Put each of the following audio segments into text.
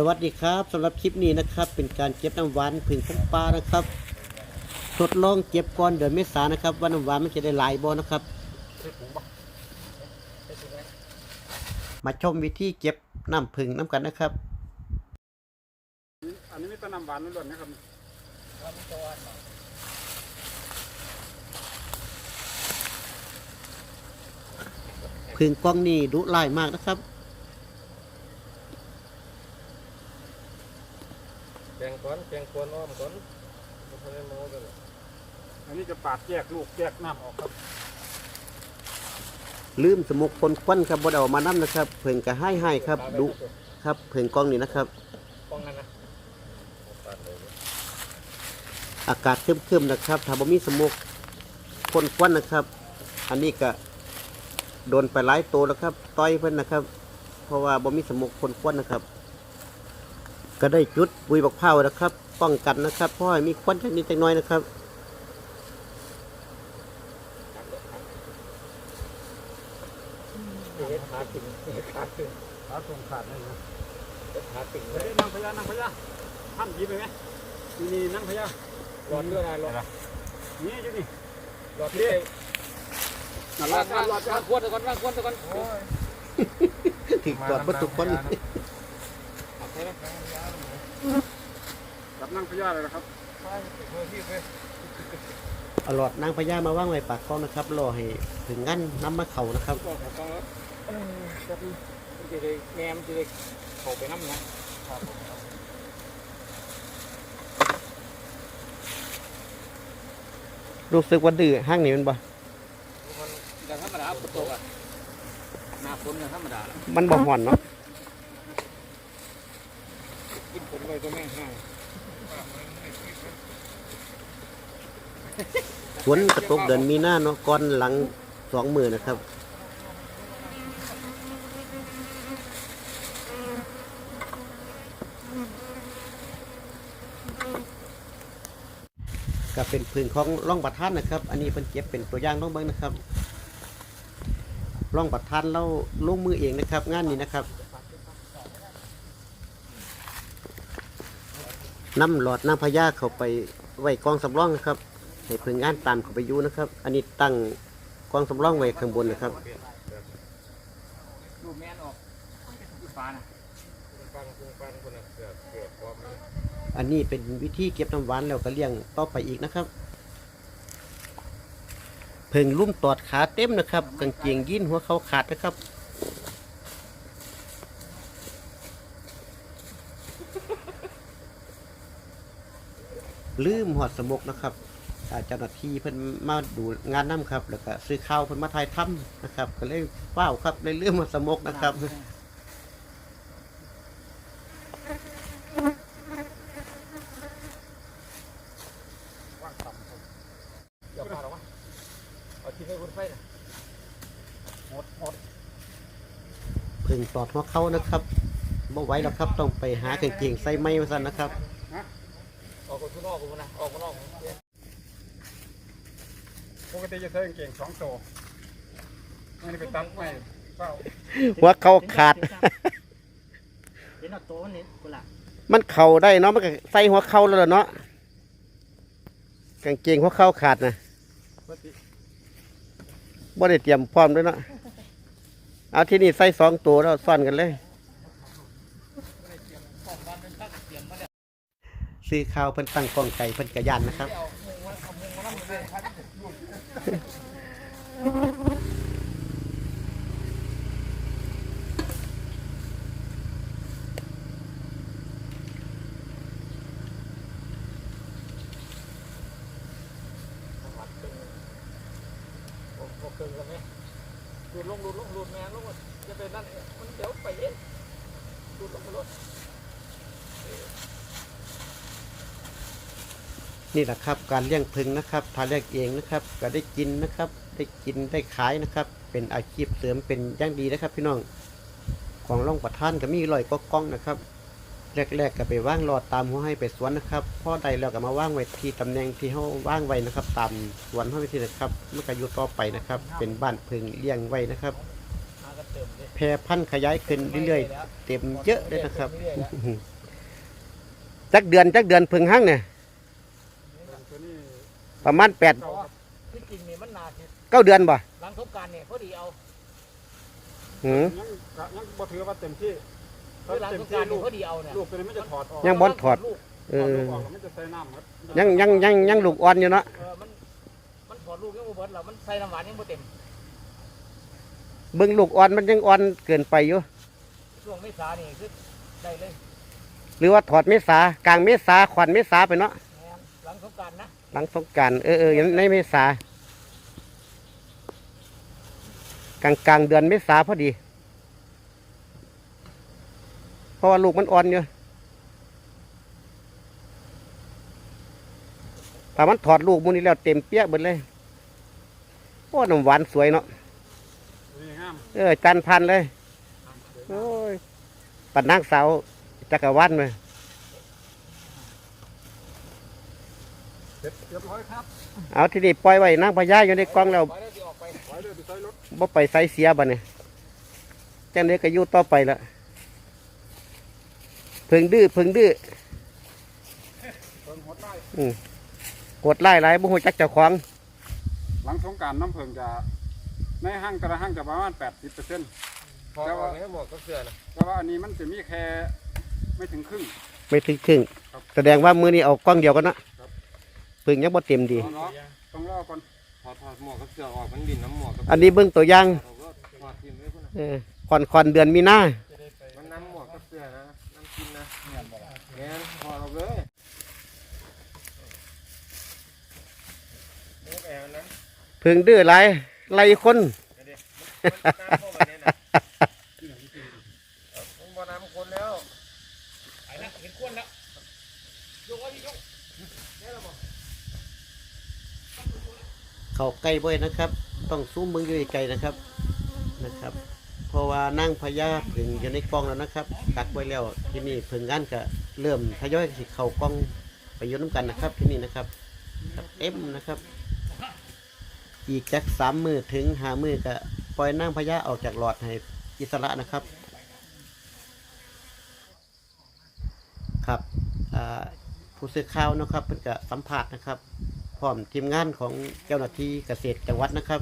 สวัสดีครับสำหรับคลิปนี้นะครับ เป็นการเก็บน้ำหวานผึ่งของปลานะครับ ทดลองเก็บก่อนเดือนเมษายนนะครับว่าน้ำหวานมันจะได้หลายบ่นะครับ มาชมวิธีเก็บน้ำผึ่งน้ำกันนะครับ อันนี้ไม่ต้นน้ำหวานล้วนๆนะครับผึ่งกล้องนี่ดุร้ายมากนะครับ แกงก้อนแกงกวนอ้อมก้อนบ่ทันได้เมากันหรอกอันนี้จะปาดแยกลูกแยกน้ำออกครับลืมสมุกคนควันครับบ่ได้เอามานํนะครับผึ่งก็ให้ให้ครับดุครับผึ่งกล้องนี่นะครับป้องกันนะปาดเลยอากาศครึมๆนะครับถ้าบ่มีสมุกคนควันนะครับ อันนี้ก็โดนไปหลายตัวแล้วครับต่อยเพิ่นนะครับ เพราะว่าบ่มีสมุกคนควันนะครับ ก็ได้จุดบุยบักเผานะครับ ป้องกันนะครับเพราะมีควันจักนิดจักน้อยนะครับเฮ็ดขาตึงขาตึงขาตรงขาดเลยนะขาตึงเฮ้ยนั่งพญานั่งพญาท่านยิบไปไหมนี่นั่งพญาหลอดเลือดอะไรหลอดนี่อยู่นี่หลอดที่นั่นหลละอดนั่นหลอดหลอดขวดก่อนว่างขวดก่อนถึกตอดบ่ทุกคนเอน กับนั่งพญาเลยนะครับเอาหลอดนางพญามาว่างไว้ปากกล้องนะครับรอให้ถึงงั้นน้ำมาเข่านะครับก็ขอต้องแล้วเออครับมันจะได้แงมจะได้เข้าไปน้ำนะรู้สึกว่าดื้อห้างนี่มันบ่มันอย่างธรรมดาฝนตกอะหน้าฝนอย่างธรรมดาล่ะมันบ่ห่อนเนาะ กินฝนไปก็แม่ห้างฝนกระตกเดือนมีหน้าเนาะก่อนหลังสองมือนะครับก็เป็นพื้นของร่องประทานนะครับ อันนี้เป็นเก็บเป็นตัวอย่างร่องเบิ้งนะครับร่องประทานเราลงมือเองนะครับ งานนี้นะครับ น้ำหลอดน้ำพญาเข้าไปไว้กองสำรองนะครับให้เพิ่งงานตามเข้าไปอยู่นะครับ อันนี้ตั้งกองสำรองไว้ข้างบนนะครับดูแม่นออกที่ฟ้านะปังปุงปังคนน่ะเกือบเกือบพร้อมเลยอันนี้เป็นวิธีเก็บน้ำหวานแล้วก็เลี้ยงต่อไปอีกนะครับ เพิ่งลุ่มตอดขาเต็มนะครับ กางเกงยีนหัวเขาขาดนะครับ ลืมหอดสมกนะครับอาเจ้าหน้าที่เพิ่นมาดูงานน้ำครับ แล้วก็ซื้อข้าวเพิ่นมาถ่ายทำนะครับ ก็เลยว้าวครับเลยลืมหอดสมกนะครับว่างต่ำครับเดี๋ยวพาเราวะเอาทิ้งให้คุณไฟนะหมดหมดเพิ่งตอดหัวเขานะครับบ่ไหวแล้วครับ ต้องไปหากางเกงใส่ไม้มาสั่นนะครับ ออกคนข้างนอกกูนะออกข้างนอกปกติจะใส่กางเกงสองตัวอันนี้ไปตัดไม่เปล่าหัวเขาขาดเห็นเอาโตมันนี่กูละมันเข่าได้เนาะมันก็ใส่หัวเข่าแล้วล่ะเนาะกางเกงหัวเข่าขาดนะปกติบ่ได้เตรียมพร้อมด้วยเนาะเอาที่นี่ใส่สองตัวแล้วซ่อนกันเลย ซื้อข้าวเพิ่นตั้งกองไก่เพิ่นกระยานนะครับโอ้โหเกินกันไหมดูดลงดูดลงดูดแมนลงหมดจะเป็นนั่นมันเดี๋ยวไปเองดูดลงไปรถ นี่แหละครับ การเลี้ยงพึ่งนะครับ ถ้าเลี้ยงเองนะครับ ก็ได้กินนะครับ ได้กินได้ขายนะครับ เป็นอาชีพเสริมเป็นอย่างดีนะครับ พี่น้องของร่องประทานก็มีลอยก็กล้องนะครับแรกๆก็ไปว่างรอตามหัวให้ไปสวนนะครับพอใดเราก็มาว่างไว้ที่ตำแหน่งที่เขาว่างไว้นะครับ ตามสวนเขาไปที่นะครับมันก็อยู่ต่อไปนะครับ เป็นบ้านพึ่งเลี้ยงไว้นะครับหากันเติมเลยแพร่พันธุ์ขยายขึ้นเรื่อยๆเต็มเยอะเลยนะครับจักเดือนจักเดือนเพึ่งหั่งเนี่ยตัวนี้ ประมาณแปดเก่าครับที่จริงนี่มันนาทีเก้าเดือนบ่หลังสงกรารเนี่ยพอดีเอาหืมยังกะยังบ่ถือว่าเต็มที่คือหลังเต็สมงกที่รารลูเนี่ยกพอดีเอาเนี่ยลูกตัวนี้มันจะถอดออกยังบ่ถอด ลูกเอถอดอลูกออกแล้วมันจะใส่น้ำครับยังยังยังยังลูกอ่อนอยู่เนาะเออมันมันถอดลูกยังบ่เบิดแล้วมันใส่น้ำหวานยังบ่เต็มเบิ่งลูกอ่อนมันยังอ่อนเกินไปอยู่ ช่วงเมษานี่คือได้เลยหรือว่าถอดเมษากลางเมษาขวัญเมษาไปเนาะ หลังสงการเออเออในเมษากลางกลางเดือนเมษาพอดี เพราะว่าลูกมันอ่อนอยู่ถ้ามันถอดลูกมูนี่แล้วเต็มเปี้ยเบิดเลยโอ้น้ำหวานสวยเนาะเออจันพันเลย โอ้ยปัดนางสาวจักรวาลเลย เสร็จเรียบร้อยครับเอาที่นี่ปล่อยไว้นางพญาอยู่ในกล่องแล้วไปแล้วสิออกไปไว้เลยไปใส่รถบ่ไปใส่เสียบ่เนี่ยจังไดก็อยู่ต่อไปละเพิ่งดื้อเพิ่งดื้อเพิ่งหดได้กดไล่หลายบ่ฮู้จักเจ้าของหลังสงกรารน้ำเพิ่งจะในห้างแต่ละห้างจะประมาณ80เปอร์เซ็นต์ พอออกให้หมดก็เสื้อนะแต่ว่าอันนี้มันจะมีแค่ไม่ถึงครึ่ง ไม่ถึงครึ่งครับ แสดงว่ามื้อนี้เอากล้องเดียวกันเนาะ เพิ่งยังบ่เต็มดีต้องรอต้องรอก่อนถอดถอดหมวกกับเสื้อออกมันดินน้ำหมวกกับอันนี้เบิ่งตัวอย่างเราก็ถอดทิ้งไว้พุ่นน่ะเออคอนคอนเดือนมีนามันน้ำหมวกกับเสื้อนะน้ำกินนะแม่นถอดออกเลยนี่แอบนะเพิ่งดื้อหลายไล่คนมันน้ำเข้ามาเนี่ยนะมันบ่น้ำคนแล้ว ไปแล้วเห็นควนแล้วยกไว้ที่ยก เข้าใกล้บ่ได้นะครับ ต้องซูมเบิ่งอยู่ไกลนะครับนะครับ เพราะว่านั่งพญาเพิ่งอยู่ในกล้องแล้วนะครับกักไว้แล้วที่นี่เพิ่งงานก็เริ่มทยอยสิเข้ากล้องไปยู่น้ำกันนะครับ ที่นี่นะครับครับเต็มนะครับ อีกจากสามมือถึงหามือก็ปล่อยนั่งพญาออกจากหลอดให้อิสระนะครับครับผู้สื่อข่าวนะครับเพิ่นก็สัมภาษณ์นะครับ พร้อมทีมงานของเจ้าหน้าที่เกษตรจังหวัดนะครับ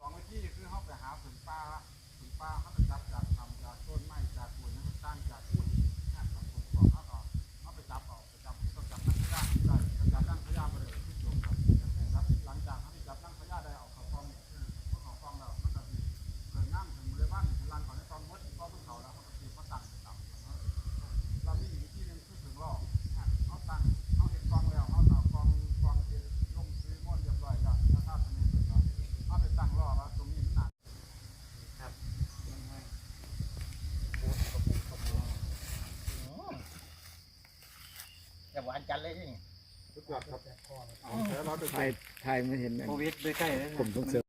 สองวิธีคือเขาไปหาผืนป่าผืนป่าเขาไปจับจากทำจากต้นไม้จากหุ่นน้ำตาลจากอุ้ยหักของผมบอกเขาก็เขาไปจับเอาไปจับต้องจับนั่งพญาได้ก็จับนั่งพญาไปเลยที่จบครับครับหลังจากเขาไปจับนั่งพญาได้เอาเขาฟองเอาเขาฟองแล้วมันก็ดีเกิดง่ามถึงมือบ้านถึงรันก่อนในตอนมดพอมันเขาแล้วเขาก็ตีเขาตั้งต่ำเรามีอีกวิธีหนึงคือถึงล่อเขาตั้งเขาเห็นฟองแล้วเขาต่ฟองฟองเทลงซื้อมดเรียบร้อยแล้วนะครับอันนี้เป็นครับ เอาไปตั้งรอแล้วตรงนี้มันหนัก จะ หวานจันเลยนี่สุดยอดครับเอาแล้วเราไปไทยไทยไม่เห็นโควิดไปใกล้แล้วผมส่งเสริม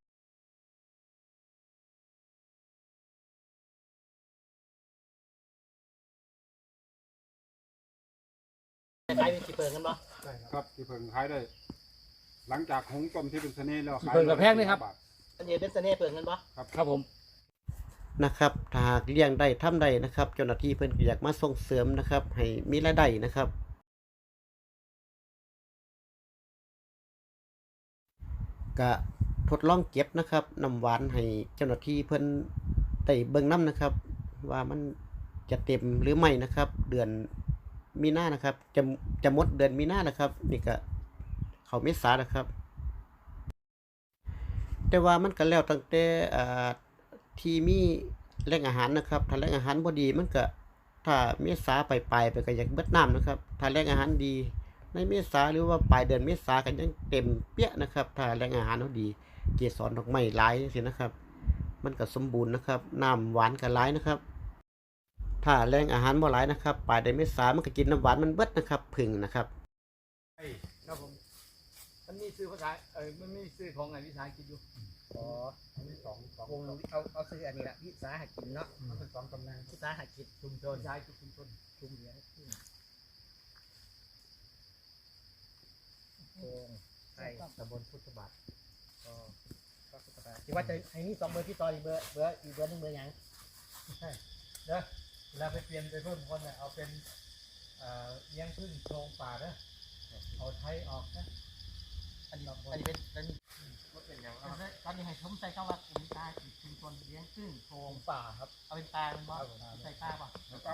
ขายเป็นสิเปิดกันบ่ครับที่เพิ่งขายได้ หลังจากหงต้มที่เป็นเสน่ห์แล้วขายเพิ่งกับแพงนี่ครับ อันนี้เป็นเสน่ห์เปิดกันบ่ครับผมนะครับถ้าหากเลี้ยงได้ทำได้นะครับ เจ้าหน้าที่เพิ่นก็อยากมาส่งเสริมนะครับ ให้มีรายได้นะครับ ก็ทดลองเก็บนะครับน้ำหวานให้เจ้าหน้าที่เพิ่นได้เบิ่งน้ำนะครับ ว่ามันจะเต็มหรือไม่นะครับ เดือนมีนานะครับ จะจะหมดเดือนมีนานะครับ นี่ก็เขาเมษานะครับ แต่ว่ามันก็แล้วตั้งแต่อ่าที่มีแหล่งอาหารนะครับ ถ้าแหล่งอาหารบ่ดีมันก็ถ้าเมษาไปไปไปก็อยากเบิดน้ำนะครับ ถ้าแหล่งอาหารดี ในเมษาหรือว่าปลายเดือนเมษากันยังเต็มเปี้ยนะครับ ถ้าแหล่งอาหารเขาดี เกสรดอกไม้หลายจังซี่นะครับ มันก็สมบูรณ์นะครับน้ำหวานก็หลายนะครับ ถ้าแหล่งอาหารบ่หลายนะครับ ปลายเดือนเมษามันก็กินน้ำหวานมันเบิดนะครับผึ่งนะครับครับผมมันมีซื้อภาษาเออมันมีซื้อของไงวิสาหกิจอยู่อ๋ออันนี้สองสองเอาเอาซื้ออันนี้ละพิสาหกินเนาะมันเป็นสองตำแหน่งพิสาหกิจชุมชนวิสาหกิจชุมชนชุมเหลืองขึ้น โป่งไทยตำบลพุทธบาทก็ก็พุทธบาทที่ว่าจะให้นี่สองเบอร์ที่ต่ออีกเบอร์เบอร์อีกเบอร์หนึงเบอร์หยังใช่เด้อเวลาไปเปลี่ยนไปเพิ่มคนเนี่ยเอาเป็นเอ่อเลี้ยงพึ่งโครงป่าเด้อเอาไทยออกนะ อันนี้อันนี้เป็นอันนี้ว่าเป็นอย่างตอนนี้ให้ผมใส่คำว่ากลุ่มตาชุมชนเลี้ยงพึ่งโครงป่าครับเอาเป็นตาเป็นว่าใส่ตาป่ะแล้วก็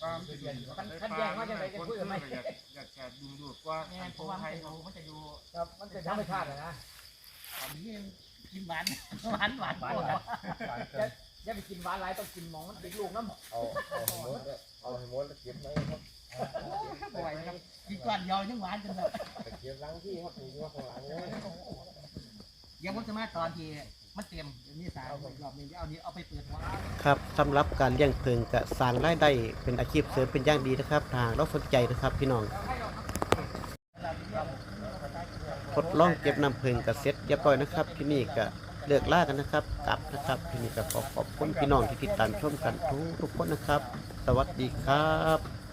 ก็ที่ดินคันแยกว่าจังไดจะพูดกันไหมอยากอยากแชร์ดึงดูว่าแม่นเพราะว่ามันจะดูมันจะดูครับมันเป็นธรรมชาตินะอันนี้กินหวานหวานหวานหวาน อย่าอย่าไปกินหวานหลายต้องกินหมองมันติดลูกน้ำเอาเอาให้หมดเลยเอาให้หมดแล้วเก็บไว้ครับบ่อยนะครับกินก้อนเดียวยังหวานจนแบบไปเก็บล้างที่ครับปลูกไว้ข้างหลังเลยเดี๋ยวผมจะมาตอนที่มันเต็มเดี๋ยวนี้สายรอบนี้เอานี้เอาไปเปิดหัว ครับสำหรับการเลี้ยงเพิงกะสร้างรายได้เป็นอาชีพเสริมเป็นอย่างดีนะครับทางเราสนใจนะครับพี่น้องทดลองเก็บน้ำเพิงกะเสร็จเรียบร้อยนะครับที่นี่ก็ เลือกล่ากันนะครับกลับนะครับที่นี่ก็ขอขอบคุณพี่น้องที่ติดตามชมกันทุกทุกคนนะครับ สวัสดีครับ